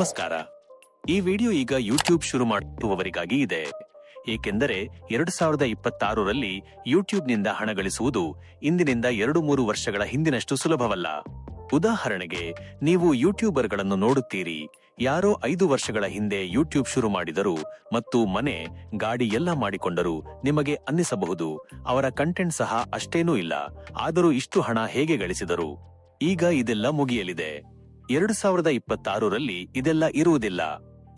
ನಮಸ್ಕಾರ. ಈ ವಿಡಿಯೋ ಈಗ ಯೂಟ್ಯೂಬ್ ಶುರು ಮಾಡುವವರಿಗಾಗಿ ಇದೆ. ಏಕೆಂದರೆ ಎರಡು ಸಾವಿರದ ಇಪ್ಪತ್ತಾರರಲ್ಲಿ ಯೂಟ್ಯೂಬ್ನಿಂದ ಹಣ ಗಳಿಸುವುದು ಇಂದಿನಿಂದ ಎರಡು ಮೂರು ವರ್ಷಗಳ ಹಿಂದಿನಷ್ಟು ಸುಲಭವಲ್ಲ. ಉದಾಹರಣೆಗೆ, ನೀವು ಯೂಟ್ಯೂಬರ್ಗಳನ್ನು ನೋಡುತ್ತೀರಿ. ಯಾರೋ ಐದು ವರ್ಷಗಳ ಹಿಂದೆ ಯೂಟ್ಯೂಬ್ ಶುರು ಮಾಡಿದರು ಮತ್ತು ಮನೆ, ಗಾಡಿ ಎಲ್ಲ ಮಾಡಿಕೊಂಡರು ನಿಮಗೆ ಅನ್ನಿಸಬಹುದು. ಅವರ ಕಂಟೆಂಟ್ ಸಹ ಅಷ್ಟೇನೂ ಇಲ್ಲ. ಆದರೂ ಇಷ್ಟು ಹಣ ಹೇಗೆ ಗಳಿಸಿದರು? ಈಗ ಇದೆಲ್ಲ ಮುಗಿಯಲಿದೆ. ಎರಡು ಸಾವಿರದ ಇಪ್ಪತ್ತಾರರಲ್ಲಿ ಇದೆಲ್ಲ ಇರುವುದಿಲ್ಲ.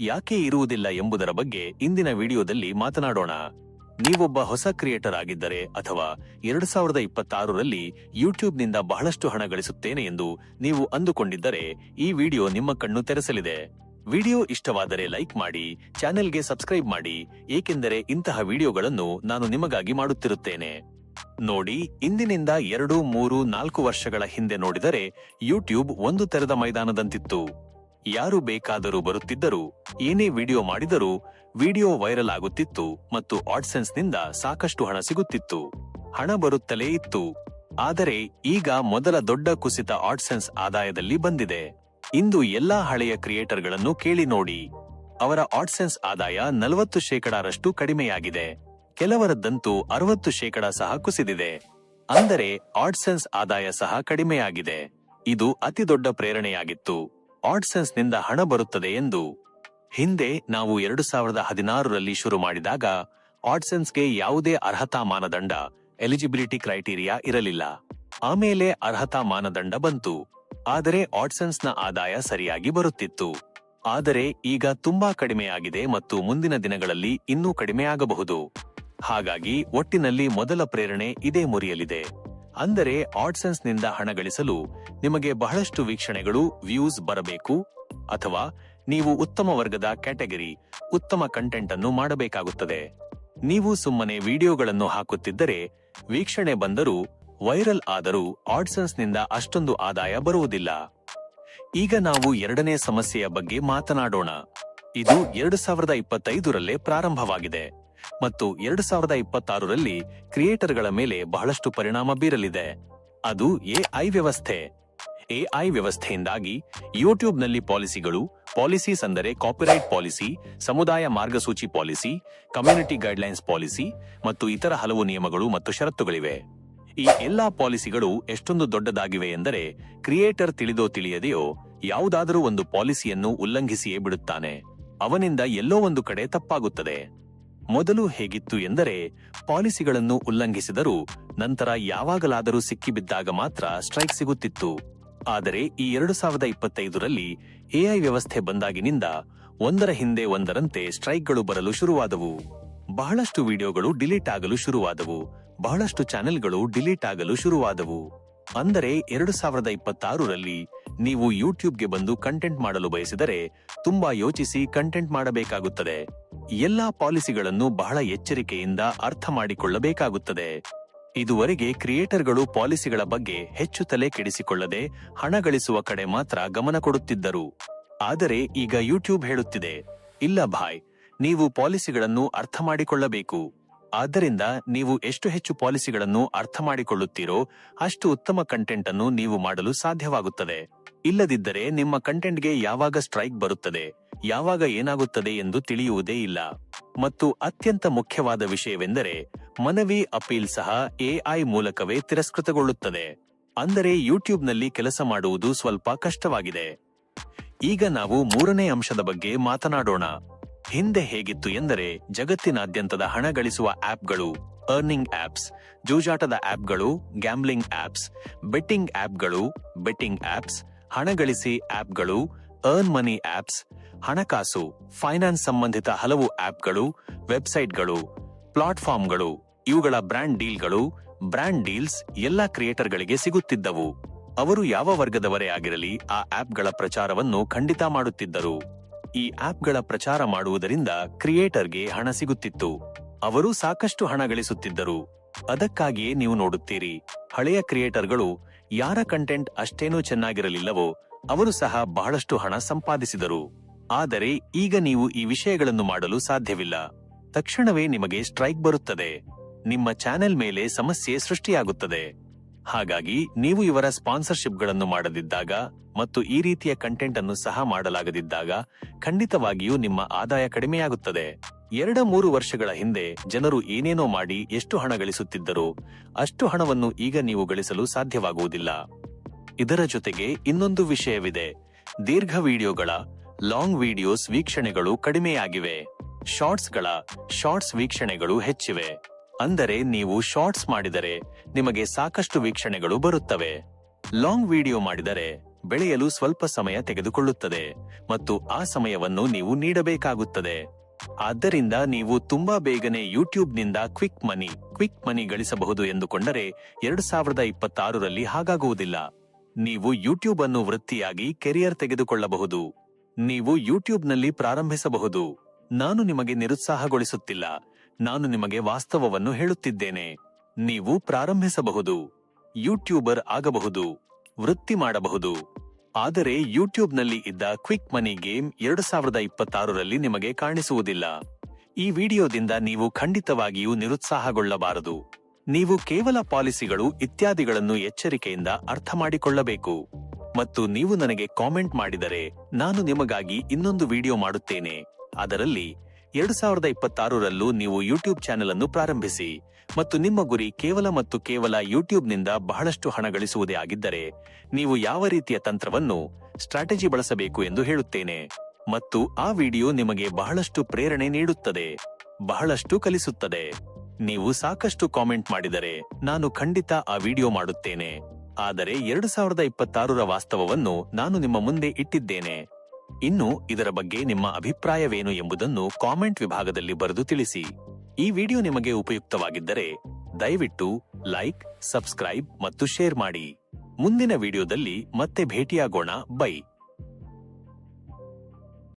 ಯಾಕೆ ಇರುವುದಿಲ್ಲ ಎಂಬುದರ ಬಗ್ಗೆ ಇಂದಿನ ವಿಡಿಯೋದಲ್ಲಿ ಮಾತನಾಡೋಣ. ನೀವೊಬ್ಬ ಹೊಸ ಕ್ರಿಯೇಟರ್ ಆಗಿದ್ದರೆ ಅಥವಾ ಎರಡು ಸಾವಿರದ ಇಪ್ಪತ್ತಾರರಲ್ಲಿ ಯೂಟ್ಯೂಬ್ನಿಂದ ಬಹಳಷ್ಟು ಹಣ ಗಳಿಸುತ್ತೇನೆ ಎಂದು ನೀವು ಅಂದುಕೊಂಡಿದ್ದರೆ ಈ ವಿಡಿಯೋ ನಿಮ್ಮ ಕಣ್ಣು ತೆರೆಸಲಿದೆ. ವಿಡಿಯೋ ಇಷ್ಟವಾದರೆ ಲೈಕ್ ಮಾಡಿ, ಚಾನೆಲ್ಗೆ ಸಬ್ಸ್ಕ್ರೈಬ್ ಮಾಡಿ, ಏಕೆಂದರೆ ಇಂತಹ ವಿಡಿಯೋಗಳನ್ನು ನಾನು ನಿಮಗಾಗಿ ಮಾಡುತ್ತಿರುತ್ತೇನೆ. ನೋಡಿ, ಇಂದಿನಿಂದ ಎರಡು, ಮೂರು, ನಾಲ್ಕು ವರ್ಷಗಳ ಹಿಂದೆ ನೋಡಿದರೆ ಯೂಟ್ಯೂಬ್ ಒಂದು ತೆರೆದ ಮೈದಾನದಂತಿತ್ತು. ಯಾರು ಬೇಕಾದರೂ ಬರುತ್ತಿದ್ದರು, ಏನೇ ವಿಡಿಯೋ ಮಾಡಿದರೂ ವಿಡಿಯೋ ವೈರಲ್ ಆಗುತ್ತಿತ್ತು ಮತ್ತು ಆಡ್ಸೆನ್ಸ್ನಿಂದ ಸಾಕಷ್ಟು ಹಣ ಸಿಗುತ್ತಿತ್ತು. ಹಣ ಬರುತ್ತಲೇ ಇತ್ತು. ಆದರೆ ಈಗ ಮೊದಲ ದೊಡ್ಡ ಕುಸಿತ ಆಡ್ಸೆನ್ಸ್ ಆದಾಯದಲ್ಲಿ ಬಂದಿದೆ. ಇಂದು ಎಲ್ಲಾ ಹಳೆಯ ಕ್ರಿಯೇಟರ್ಗಳನ್ನು ಕೇಳಿ ನೋಡಿ. ಅವರ ಆಡ್ಸೆನ್ಸ್ ಆದಾಯ ನಲವತ್ತು ಶೇಕಡಾರಷ್ಟು ಕಡಿಮೆಯಾಗಿದೆ. ಕೆಲವರದ್ದಂತೂ ಅರವತ್ತು ಶೇಕಡ ಸಹ ಕುಸಿದಿದೆ. ಅಂದರೆ ಆಡ್ಸೆನ್ಸ್ ಆದಾಯ ಸಹ ಕಡಿಮೆಯಾಗಿದೆ. ಇದು ಅತಿ ದೊಡ್ಡ ಪ್ರೇರಣೆಯಾಗಿತ್ತು. ಆಡ್ಸೆನ್ಸ್ನಿಂದ ಹಣ ಬರುತ್ತದೆ ಎಂದು. ಹಿಂದೆ ನಾವು ಎರಡು ಸಾವಿರದ ಹದಿನಾರರಲ್ಲಿ ಶುರು ಮಾಡಿದಾಗ ಆಡ್ಸೆನ್ಸ್ಗೆ ಯಾವುದೇ ಅರ್ಹತಾ ಮಾನದಂಡ, ಎಲಿಜಿಬಿಲಿಟಿ ಕ್ರೈಟೀರಿಯಾ ಇರಲಿಲ್ಲ. ಆಮೇಲೆ ಅರ್ಹತಾ ಮಾನದಂಡ ಬಂತು. ಆದರೆ ಆಡ್ಸೆನ್ಸ್ನ ಆದಾಯ ಸರಿಯಾಗಿ ಬರುತ್ತಿತ್ತು. ಆದರೆ ಈಗ ತುಂಬಾ ಕಡಿಮೆಯಾಗಿದೆ ಮತ್ತು ಮುಂದಿನ ದಿನಗಳಲ್ಲಿ ಇನ್ನೂ ಕಡಿಮೆಯಾಗಬಹುದು. ಹಾಗಾಗಿ ಒಟ್ಟಿನಲ್ಲಿ ಮೊದಲ ಪ್ರೇರಣೆ ಇದೇ ಮುರಿಯಲಿದೆ. ಅಂದರೆ ಆಡ್ಸೆನ್ಸ್ನಿಂದ ಹಣ ಗಳಿಸಲು ನಿಮಗೆ ಬಹಳಷ್ಟು ವೀಕ್ಷಣೆಗಳು, ವ್ಯೂಸ್ ಬರಬೇಕು, ಅಥವಾ ನೀವು ಉತ್ತಮ ವರ್ಗದ ಕ್ಯಾಟಗರಿ, ಉತ್ತಮ ಕಂಟೆಂಟ್ ಅನ್ನು ಮಾಡಬೇಕಾಗುತ್ತದೆ. ನೀವು ಸುಮ್ಮನೆ ವಿಡಿಯೋಗಳನ್ನು ಹಾಕುತ್ತಿದ್ದರೆ ವೀಕ್ಷಣೆ ಬಂದರೂ ವೈರಲ್ ಆದರೂ ಆಡ್ಸೆನ್ಸ್ನಿಂದ ಅಷ್ಟೊಂದು ಆದಾಯ ಬರುವುದಿಲ್ಲ. ಈಗ ನಾವು ಎರಡನೇ ಸಮಸ್ಯೆಯ ಬಗ್ಗೆ ಮಾತನಾಡೋಣ. ಇದು ಎರಡು ಸಾವಿರದ ಇಪ್ಪತ್ತೈದರಲ್ಲೇ ಪ್ರಾರಂಭವಾಗಿದೆ. ಮತ್ತು ಎರಡು ಸಾವಿರದ ಇಪ್ಪತ್ತಾರರಲ್ಲಿ ಕ್ರಿಯೇಟರ್ಗಳ ಮೇಲೆ ಬಹಳಷ್ಟು ಪರಿಣಾಮ ಬೀರಲಿದೆ. ಅದು ಎಐ ವ್ಯವಸ್ಥೆ. ಎಐ ವ್ಯವಸ್ಥೆಯಿಂದಾಗಿ ಯೂಟ್ಯೂಬ್ನಲ್ಲಿ ಪಾಲಿಸಿಗಳು, ಪಾಲಿಸೀಸ್ ಅಂದರೆ ಕಾಪಿರೈಟ್ ಪಾಲಿಸಿ, ಸಮುದಾಯ ಮಾರ್ಗಸೂಚಿ ಪಾಲಿಸಿ, ಕಮ್ಯುನಿಟಿ ಗೈಡ್ಲೈನ್ಸ್ ಪಾಲಿಸಿ ಮತ್ತು ಇತರ ಹಲವು ನಿಯಮಗಳು ಮತ್ತು ಷರತ್ತುಗಳಿವೆ. ಈ ಎಲ್ಲಾ ಪಾಲಿಸಿಗಳು ಎಷ್ಟೊಂದು ದೊಡ್ಡದಾಗಿವೆ ಎಂದರೆ ಕ್ರಿಯೇಟರ್ ತಿಳಿದೋ ತಿಳಿಯದೆಯೋ ಯಾವುದಾದರೂ ಒಂದು ಪಾಲಿಸಿಯನ್ನು ಉಲ್ಲಂಘಿಸಿಯೇ ಬಿಡುತ್ತಾನೆ. ಅವನಿಂದ ಎಲ್ಲೋ ಒಂದು ಕಡೆ ತಪ್ಪಾಗುತ್ತದೆ. ಮೊದಲು ಹೇಗಿತ್ತು ಎಂದರೆ ಪಾಲಿಸಿಗಳನ್ನು ಉಲ್ಲಂಘಿಸಿದರೂ ನಂತರ ಯಾವಾಗಲಾದರೂ ಸಿಕ್ಕಿಬಿದ್ದಾಗ ಮಾತ್ರ ಸ್ಟ್ರೈಕ್ ಸಿಗುತ್ತಿತ್ತು. ಆದರೆ ಈ ಎರಡು ಸಾವಿರದ ಇಪ್ಪತ್ತೈದರಲ್ಲಿ ಎಐ ವ್ಯವಸ್ಥೆ ಬಂದಾಗಿನಿಂದ ಒಂದರ ಹಿಂದೆ ಒಂದರಂತೆ ಸ್ಟ್ರೈಕ್ಗಳು ಬರಲು ಶುರುವಾದವು. ಬಹಳಷ್ಟು ವಿಡಿಯೋಗಳು ಡಿಲೀಟ್ ಆಗಲು ಶುರುವಾದವು. ಬಹಳಷ್ಟು ಚಾನೆಲ್ಗಳು ಡಿಲೀಟ್ ಆಗಲು ಶುರುವಾದವು. ಅಂದರೆ ಎರಡು ಸಾವಿರದ ಇಪ್ಪತ್ತಾರರಲ್ಲಿ ನೀವು ಯೂಟ್ಯೂಬ್ಗೆ ಬಂದು ಕಂಟೆಂಟ್ ಮಾಡಲು ಬಯಸಿದರೆ ತುಂಬಾ ಯೋಚಿಸಿ ಕಂಟೆಂಟ್ ಮಾಡಬೇಕಾಗುತ್ತದೆ. ಎಲ್ಲಾ ಪಾಲಿಸಿಗಳನ್ನು ಬಹಳ ಎಚ್ಚರಿಕೆಯಿಂದ ಅರ್ಥ ಮಾಡಿಕೊಳ್ಳಬೇಕಾಗುತ್ತದೆ. ಇದುವರೆಗೆ ಕ್ರಿಯೇಟರ್ಗಳು ಪಾಲಿಸಿಗಳ ಬಗ್ಗೆ ಹೆಚ್ಚು ತಲೆ ಕೆಡಿಸಿಕೊಳ್ಳದೆ ಹಣ ಗಳಿಸುವ ಕಡೆ ಮಾತ್ರ ಗಮನ ಕೊಡುತ್ತಿದ್ದರು. ಆದರೆ ಈಗ ಯೂಟ್ಯೂಬ್ ಹೇಳುತ್ತಿದೆ, ಇಲ್ಲ ಭಾಯ್, ನೀವು ಪಾಲಿಸಿಗಳನ್ನು ಅರ್ಥ ಮಾಡಿಕೊಳ್ಳಬೇಕು. ಆದ್ದರಿಂದ ನೀವು ಎಷ್ಟು ಹೆಚ್ಚು ಪಾಲಿಸಿಗಳನ್ನು ಅರ್ಥ ಮಾಡಿಕೊಳ್ಳುತ್ತೀರೋ ಅಷ್ಟು ಉತ್ತಮ ಕಂಟೆಂಟ್ ಅನ್ನು ನೀವು ಮಾಡಲು ಸಾಧ್ಯವಾಗುತ್ತದೆ. ಇಲ್ಲದಿದ್ದರೆ ನಿಮ್ಮ ಕಂಟೆಂಟ್ಗೆ ಯಾವಾಗ ಸ್ಟ್ರೈಕ್ ಬರುತ್ತದೆ? ಯಾವಾಗ ಏನಾಗುತ್ತದೆ ಎಂದು ತಿಳಿಯುವುದೇ ಇಲ್ಲ. ಮತ್ತು ಅತ್ಯಂತ ಮುಖ್ಯವಾದ ವಿಷಯವೆಂದರೆ, ಮನವಿ ಅಪೀಲ್ ಸಹ ಎಐ ಮೂಲಕವೇ ತಿರಸ್ಕೃತಗೊಳ್ಳುತ್ತದೆ. ಅಂದರೆ ಯೂಟ್ಯೂಬ್ನಲ್ಲಿ ಕೆಲಸ ಮಾಡುವುದು ಸ್ವಲ್ಪ ಕಷ್ಟವಾಗಿದೆ. ಈಗ ನಾವು ಮೂರನೇ ಅಂಶದ ಬಗ್ಗೆ ಮಾತನಾಡೋಣ. ಹಿಂದೆ ಹೇಗಿತ್ತು ಎಂದರೆ, ಜಗತ್ತಿನಾದ್ಯಂತದ ಹಣ ಗಳಿಸುವ ಆಪ್ಗಳು ಅರ್ನಿಂಗ್ ಆಪ್ಸ್ ಜೂಜಾಟದ ಆಪ್ಗಳು ಗ್ಯಾಮ್ಲಿಂಗ್ ಆಪ್ಸ್ ಬೆಟ್ಟಿಂಗ್ ಆಪ್ಗಳು ಬೆಟ್ಟಿಂಗ್ ಆಪ್ಸ್ ಹಣ ಗಳಿಸಿ ಆಪ್ಗಳು ಅರ್ನ್ ಮನಿ ಆಪ್ಸ್ ಹಣಕಾಸು ಫೈನಾನ್ಸ್ ಸಂಬಂಧಿತ ಹಲವು ಆಪ್ಗಳು ವೆಬ್ಸೈಟ್ಗಳು ಪ್ಲಾಟ್ಫಾರ್ಮ್ಗಳು ಇವುಗಳ ಬ್ರ್ಯಾಂಡ್ ಡೀಲ್ಗಳು ಬ್ರ್ಯಾಂಡ್ ಡೀಲ್ಸ್ ಎಲ್ಲಾ ಕ್ರಿಯೇಟರ್ಗಳಿಗೆ ಸಿಗುತ್ತಿದ್ದವು. ಅವರು ಯಾವ ವರ್ಗದವರೇ ಆಗಿರಲಿ ಆ ಆಪ್ಗಳ ಪ್ರಚಾರವನ್ನು ಖಂಡಿತ ಮಾಡುತ್ತಿದ್ದರು. ಈ ಆಪ್ಗಳ ಪ್ರಚಾರ ಮಾಡುವುದರಿಂದ ಕ್ರಿಯೇಟರ್ಗೆ ಹಣ ಸಿಗುತ್ತಿತ್ತು. ಅವರು ಸಾಕಷ್ಟು ಹಣ ಗಳಿಸುತ್ತಿದ್ದರು. ಅದಕ್ಕಾಗಿಯೇ ನೀವು ನೋಡುತ್ತೀರಿ, ಹಳೆಯ ಕ್ರಿಯೇಟರ್ಗಳು ಯಾರ ಕಂಟೆಂಟ್ ಅಷ್ಟೇನೂ ಚೆನ್ನಾಗಿರಲಿಲ್ಲವೋ ಅವರು ಸಹ ಬಹಳಷ್ಟು ಹಣ ಸಂಪಾದಿಸಿದರು. ಆದರೆ ಈಗ ನೀವು ಈ ವಿಷಯಗಳನ್ನು ಮಾಡಲು ಸಾಧ್ಯವಿಲ್ಲ. ತಕ್ಷಣವೇ ನಿಮಗೆ ಸ್ಟ್ರೈಕ್ ಬರುತ್ತದೆ. ನಿಮ್ಮ ಚಾನೆಲ್ ಮೇಲೆ ಸಮಸ್ಯೆ ಸೃಷ್ಟಿಯಾಗುತ್ತದೆ. ಹಾಗಾಗಿ ನೀವು ಇವರ ಸ್ಪಾನ್ಸರ್ಶಿಪ್ಗಳನ್ನು ಮಾಡದಿದ್ದಾಗ ಮತ್ತು ಈ ರೀತಿಯ ಕಂಟೆಂಟ್ ಅನ್ನು ಸಹ ಮಾಡಲಾಗದಿದ್ದಾಗ ಖಂಡಿತವಾಗಿಯೂ ನಿಮ್ಮ ಆದಾಯ ಕಡಿಮೆಯಾಗುತ್ತದೆ. ಎರಡ ಮೂರು ವರ್ಷಗಳ ಹಿಂದೆ ಜನರು ಏನೇನೋ ಮಾಡಿ ಎಷ್ಟು ಹಣ ಗಳಿಸುತ್ತಿದ್ದರು, ಅಷ್ಟು ಹಣವನ್ನು ಈಗ ನೀವು ಗಳಿಸಲು ಸಾಧ್ಯವಾಗುವುದಿಲ್ಲ. ಇದರ ಜೊತೆಗೆ ಇನ್ನೊಂದು ವಿಷಯವಿದೆ. ದೀರ್ಘ ವಿಡಿಯೋಗಳ, ಲಾಂಗ್ ವಿಡಿಯೋಸ್ ವೀಕ್ಷಣೆಗಳು ಕಡಿಮೆಯಾಗಿವೆ. ಶಾರ್ಟ್ಸ್ಗಳ, ಶಾರ್ಟ್ಸ್ ವೀಕ್ಷಣೆಗಳು ಹೆಚ್ಚಿವೆ. ಅಂದರೆ ನೀವು ಶಾರ್ಟ್ಸ್ ಮಾಡಿದರೆ ನಿಮಗೆ ಸಾಕಷ್ಟು ವೀಕ್ಷಣೆಗಳು ಬರುತ್ತವೆ. ಲಾಂಗ್ ವಿಡಿಯೋ ಮಾಡಿದರೆ ಬೆಳೆಯಲು ಸ್ವಲ್ಪ ಸಮಯ ತೆಗೆದುಕೊಳ್ಳುತ್ತದೆ ಮತ್ತು ಆ ಸಮಯವನ್ನು ನೀವು ನೀಡಬೇಕಾಗುತ್ತದೆ. ಆದ್ದರಿಂದ ನೀವು ತುಂಬಾ ಬೇಗನೆ ಯೂಟ್ಯೂಬ್ನಿಂದ ಕ್ವಿಕ್ ಮನಿ ಕ್ವಿಕ್ ಮನಿ ಗಳಿಸಬಹುದು ಎಂದುಕೊಂಡರೆ ಎರಡು ಸಾವಿರದ ಇಪ್ಪತ್ತಾರರಲ್ಲಿ ಹಾಗಾಗುವುದಿಲ್ಲ. ನೀವು ಯೂಟ್ಯೂಬ್ ಅನ್ನು ವೃತ್ತಿಯಾಗಿ ಕೆರಿಯರ್ ತೆಗೆದುಕೊಳ್ಳಬಹುದು. ನೀವು ಯೂಟ್ಯೂಬ್ನಲ್ಲಿ ಪ್ರಾರಂಭಿಸಬಹುದು. ನಾನು ನಿಮಗೆ ನಿರುತ್ಸಾಹಗೊಳಿಸುತ್ತಿಲ್ಲ. ನಾನು ನಿಮಗೆ ವಾಸ್ತವವನ್ನು ಹೇಳುತ್ತಿದ್ದೇನೆ. ನೀವು ಪ್ರಾರಂಭಿಸಬಹುದು. ಯೂಟ್ಯೂಬರ್ ಆಗಬಹುದು. ವೃತ್ತಿ ಮಾಡಬಹುದು. ಆದರೆ ಯೂಟ್ಯೂಬ್ನಲ್ಲಿ ಇದ್ದ ಕ್ವಿಕ್ ಮನಿ ಗೇಮ್ ಎರಡು ಸಾವಿರದ ಇಪ್ಪತ್ತಾರರಲ್ಲಿ ನಿಮಗೆ ಕಾಣಿಸುವುದಿಲ್ಲ. ಈ ವಿಡಿಯೋದಿಂದ ನೀವು ಖಂಡಿತವಾಗಿಯೂ ನಿರುತ್ಸಾಹಗೊಳ್ಳಬಾರದು. ನೀವು ಕೇವಲ ಪಾಲಿಸಿಗಳು ಇತ್ಯಾದಿಗಳನ್ನು ಎಚ್ಚರಿಕೆಯಿಂದ ಅರ್ಥ ಮಾಡಿಕೊಳ್ಳಬೇಕು. ಮತ್ತು ನೀವು ನನಗೆ ಕಾಮೆಂಟ್ ಮಾಡಿದರೆ ನಾನು ನಿಮಗಾಗಿ ಇನ್ನೊಂದು ವಿಡಿಯೋ ಮಾಡುತ್ತೇನೆ. ಅದರಲ್ಲಿ ಎರಡು ಸಾವಿರದ ಇಪ್ಪತ್ತಾರರಲ್ಲೂ ನೀವು ಯೂಟ್ಯೂಬ್ ಚಾನೆಲ್ ಅನ್ನು ಪ್ರಾರಂಭಿಸಿ. ಮತ್ತು ನಿಮ್ಮ ಗುರಿ ಕೇವಲ ಮತ್ತು ಕೇವಲ ಯೂಟ್ಯೂಬ್ನಿಂದ ಬಹಳಷ್ಟು ಹಣ ಗಳಿಸುವುದೇ ಆಗಿದ್ದರೆ, ನೀವು ಯಾವ ರೀತಿಯ ತಂತ್ರವನ್ನು ಸ್ಟ್ರಾಟಜಿ ಬಳಸಬೇಕು ಎಂದು ಹೇಳುತ್ತೇನೆ. ಮತ್ತು ಆ ವಿಡಿಯೋ ನಿಮಗೆ ಬಹಳಷ್ಟು ಪ್ರೇರಣೆ ನೀಡುತ್ತದೆ, ಬಹಳಷ್ಟು ಕಲಿಸುತ್ತದೆ. ನೀವು ಸಾಕಷ್ಟು ಕಾಮೆಂಟ್ ಮಾಡಿದರೆ ನಾನು ಖಂಡಿತ ಆ ವಿಡಿಯೋ ಮಾಡುತ್ತೇನೆ. ಆದರೆ ಎರಡು ಸಾವಿರದ ಇಪ್ಪತ್ತಾರರ ವಾಸ್ತವವನ್ನು ನಾನು ನಿಮ್ಮ ಮುಂದೆ ಇಟ್ಟಿದ್ದೇನೆ. ಇನ್ನು ಇದರ ಬಗ್ಗೆ ನಿಮ್ಮ ಅಭಿಪ್ರಾಯವೇನು ಎಂಬುದನ್ನು ಕಾಮೆಂಟ್ ವಿಭಾಗದಲ್ಲಿ ಬರೆದು ತಿಳಿಸಿ. ಈ ವಿಡಿಯೋ ನಿಮಗೆ ಉಪಯುಕ್ತವಾಗಿದ್ದರೆ ದಯವಿಟ್ಟು ಲೈಕ್, ಸಬ್ಸ್ಕ್ರೈಬ್ ಮತ್ತು ಶೇರ್ ಮಾಡಿ. ಮುಂದಿನ ವಿಡಿಯೋದಲ್ಲಿ ಮತ್ತೆ ಭೇಟಿಯಾಗೋಣ. ಬೈ.